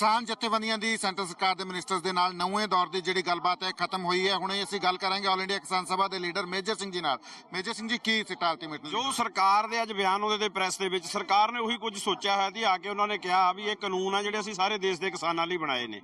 ਕਿਸਾਨ ਜਥੇਬੰਦੀਆਂ ਦੀ ਸੈਂਟਰ ਸਰਕਾਰ ਦੇ ਮਿਨਿਸਟਰਸ ਦੇ ਨਾਲ ਨਵੇਂ ਦੌਰ ਦੀ ਜਿਹੜੀ ਗੱਲਬਾਤ ਹੈ, ਖਤਮ ਹੋਈ ਹੈ। ਹੁਣੇ ਅਸੀਂ ਗੱਲ ਕਰਾਂਗੇ ਆਲ ਇੰਡੀਆ ਕਿਸਾਨ ਸਭਾ ਦੇ ਲੀਡਰ ਮੇਜਰ ਸਿੰਘ ਜੀ ਨਾਲ। ਮੇਜਰ ਸਿੰਘ ਜੀ, ਕੀ ਸਿੱਟਾ ਅਲਟੀਮੇਟਲੀ ਜੋ ਸਰਕਾਰ ਦੇ ਅੱਜ ਬਿਆਨ ਉਹਦੇ ਤੇ ਪ੍ਰੈਸ ਦੇ ਵਿੱਚ, ਸਰਕਾਰ ਨੇ ਉਹੀ ਕੁਝ ਸੋਚਿਆ ਹੈ ਤੇ ਆ ਕੇ ਉਹਨਾਂ ਨੇ ਕਿਹਾ ਵੀ ਇਹ ਕਾਨੂੰਨ ਆ ਜਿਹੜੇ ਅਸੀਂ ਸਾਰੇ ਦੇਸ਼ ਦੇ ਕਿਸਾਨਾਂ ਲਈ ਬਣਾਏ ਨੇ।